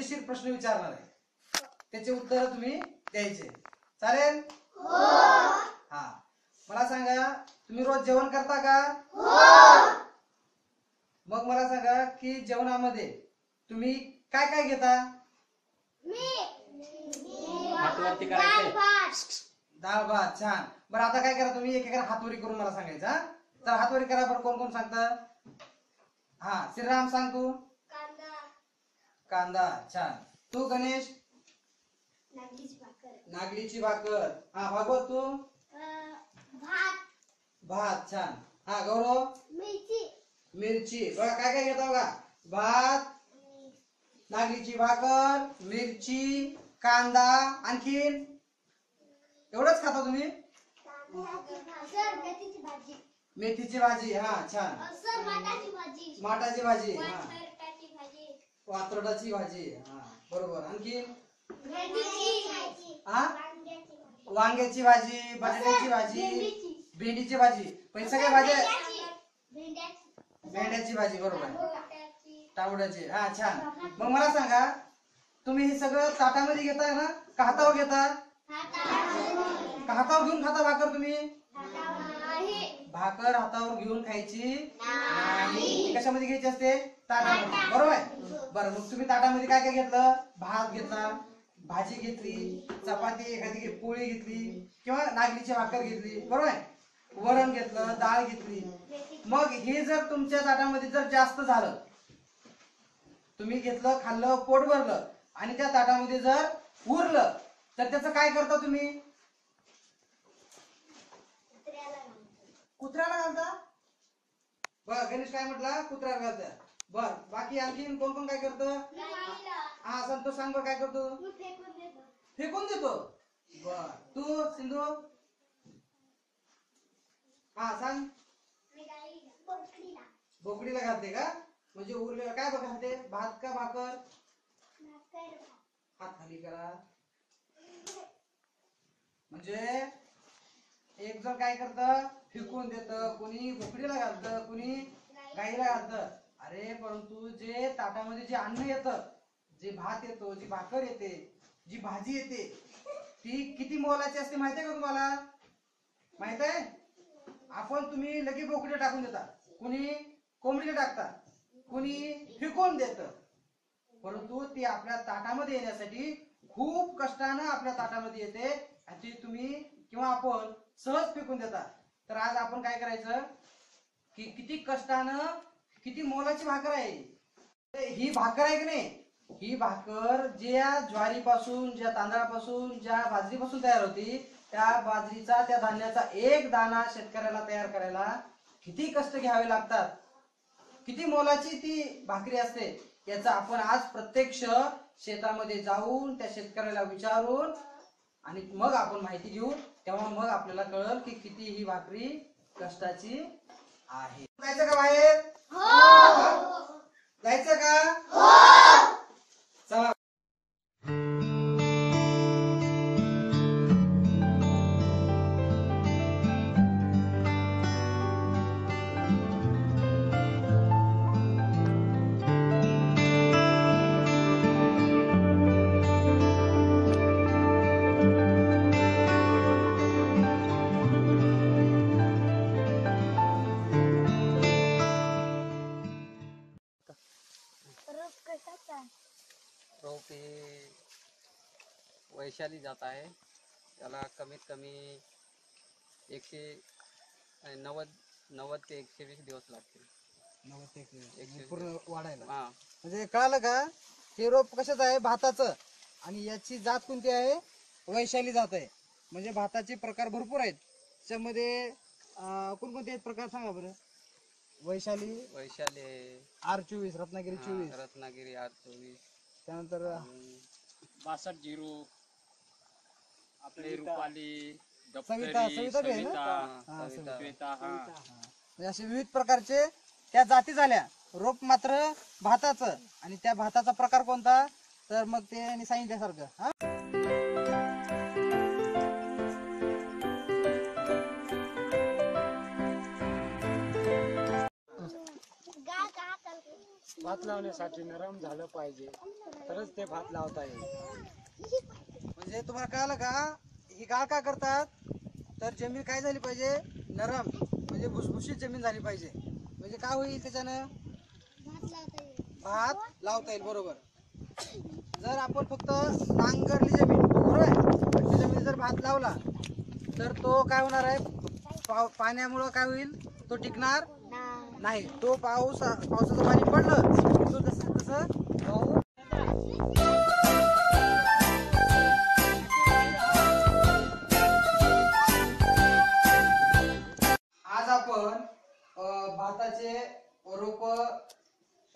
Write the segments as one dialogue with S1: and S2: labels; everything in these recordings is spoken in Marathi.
S1: मजेशीर प्रश्न विचारणार आहे. त्याचे उत्तर तुम्ही द्यायचे. चालेल? हा. मला सांगा तुम्ही रोज जेवण करता का? मग मला सांगा की जेवणामध्ये तुम्ही काय काय घेता?
S2: हातवरती
S1: डाळ भात. छान. बरं आता काय करा तुम्ही? एक एक हातवरी करून मला सांगायचं हा? तर हातवरी करा बरं कोण कोण सांगत? हा श्रीराम सांग तू. कांदा छान. तू गणेश? नागलीची भाकर. हा भागवत तू. भात. छान. हा गौरव? मिरची. बघा काय काय घेता बघा. भात नागलीची भाकर मिरची कांदा आणखीन? एवढंच खाता तुम्ही? मेथीची भाजी. हा छान. माटाची भाजी. हा. वात्रटाची भाजी हा बरोबर. आणखीन हा वांग्याची भाजी. बटाट्याची भाजी भेंडीची. भाजी. पण सगळ्या भाज्या भेंड्याची. भाजी बरोबर. टावड्याची हा छान. मग मला सांगा तुम्ही हे सगळं ताटामध्ये घेता ना? का हातावर घेता का हातावर घेऊन खाता भाकर तुम्ही? भाकर हातावर घेऊन खायची नाही. कशामध्ये घ्यायची असते? ताटामध्ये. बरोबर आहे? बरं मग तुम्ही ताटामध्ये काय काय घेतलं? भात घेतला भाजी घेतली चपाती एखादी पोळी घेतली किंवा नागलीची भाकर घेतली. बरोबर आहे? वरण घेतलं डाळ घेतली. मग हे जर तुमच्या ताटामध्ये जर जास्त झालं तुम्ही घेतलं खाल्लं पोट भरलं आणि त्या ताटामध्ये जर उरलं तर त्याचं काय करता तुम्ही? कुत्र्याला घालता बर गणेश काय म्हटला? कुत्र्याला घालता बर बाकी आणखीन कोण कोण काय करत? हा संतोष सांग काय करतो? फेकून देतो? बर तू सिंधू? हा सांग. बोकडीला. घालते का? म्हणजे उरलेलं काय बघ घालते भात का भाकर. हात खाली करा. म्हणजे एक जण काय करत? फेकून देत. कोणी बोकडीला घालत कोणी गाईला घालत. अरे परंतु जे ताटामध्ये जे अन्न येतं जे भात येतो जी भाकर येते जी भाजी येते ती किती मोलाची असते माहितीये का तुम्हाला? माहीत आहे आपण तुम्ही लगेच बोकडे टाकून देता. कुणी कोंबडीला टाकता. कुणी फेकून देत. परंतु ती आपल्या ताटामध्ये येण्यासाठी खूप कष्टानं आपल्या ताटामध्ये येते. ह्याची तुम्ही किंवा आपण सहज फेकून देता. तर आज आपण काय करायचं? की किती कष्टानं किती मोलाची भाकर आहे. ही भाकर आहे की नाही? ही भाकर ज्या ज्वारीपासून ज्या तांदळापासून ज्या बाजरीपासून तयार होती त्या बाजरीचा त्या धान्याचा एक दाना शेतकऱ्याला तयार करायला किती कष्ट घ्यावे लागतात? किती मोलाची ती भाकरी असते? याचा आपण आज प्रत्यक्ष शेतामध्ये जाऊन त्या शेतकऱ्याला विचारून आणि मग आपण माहिती घेऊ तेव्हा मग आपल्याला कळल की किती ही भाकरी कष्टाची आहे. जायचं का बाहेर? जायचं का?
S2: रोप हे वैशाली जात आहे त्याला कमीत कमी एकशे नव्वद नव्वद ते एकशे वीस दिवस लागतील
S1: एकशे पूर्ण वाढायला.
S2: हा.
S1: म्हणजे कळालं का? हे रोप कशाचं आहे? भाताचं. आणि याची जात कोणती आहे? वैशाली जात आहे. म्हणजे भाताचे प्रकार भरपूर आहेत. त्याच्यामध्ये कोणकोणते आहेत प्रकार सांगा बरं? वैशाली
S2: वैशाली.
S1: आर चोवीस रत्नागिरी चोवीस.
S2: रत्नागिरी आठ चोवीस.
S1: त्यानंतर
S2: अं, बासष्ट झिरो आपले रुपाली
S1: सविता सविता बी आहे ना?
S2: हा, सविता. हा.
S1: म्हणजे असे विविध प्रकारचे त्या जाती झाल्या. रोप मात्र भाताचं. आणि त्या भाताचा प्रकार कोणता? तर मग ते यांनी सांगितल्यासारखं हा? भात
S3: लावण्यासाठी नरम झालं पाहिजे. तरच ते भात लावता येईल
S1: म्हणजे तुम्हाला कळालं का? ही गाळ का करतात? तर जमीन काय झाली पाहिजे? नरम. म्हणजे भुसभुशीत जमीन झाली पाहिजे. म्हणजे काय होईल त्याच्यानं? भात लावता येईल बरोबर. जर आपण फक्त नांगरली जमीन बरोबर आहे जमिनीत जर भात लावला तर तो काय होणार आहे? पाव पाण्यामुळं काय होईल? तो टिकणार नाही. तो पाऊस पावसाचं पाणी पडलं तो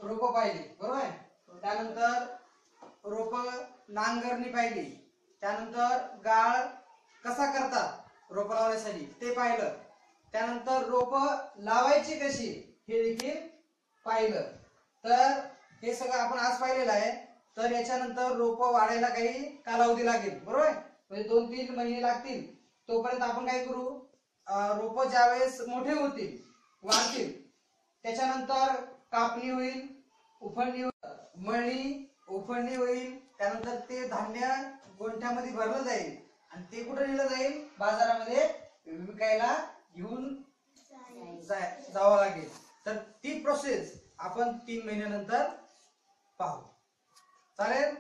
S1: रोप पाहिली बरोबर आहे? त्यानंतर रोप नांगरणी पाहिली. त्यानंतर गाळ कसा करतात रोप लावण्यासाठी ते पाहिलं. त्यानंतर रोप लावायची कशी? हे देखील पाहिलं. तर हे सगळं आपण आज पाहिलेलं आहे. तर याच्यानंतर रोप वाढायला काही कालावधी लागेल बरोबर आहे? म्हणजे दोन तीन महिने लागतील. तोपर्यंत आपण काय करू? रोप ज्यावेळेस मोठे होतील वाढतील त्याच्यानंतर कापणी होईल उफणणी हो- मळणी उफणणी होईल. त्यानंतर ते धान्य गोंठ्यामध्ये भरलं जाईल. आणि ते कुठे नेलं जाईल? बाजारामध्ये विकायला घेऊन जावं लागेल. तर ती प्रोसेस आपण तीन महिन्यानंतर पाहू. चालेल?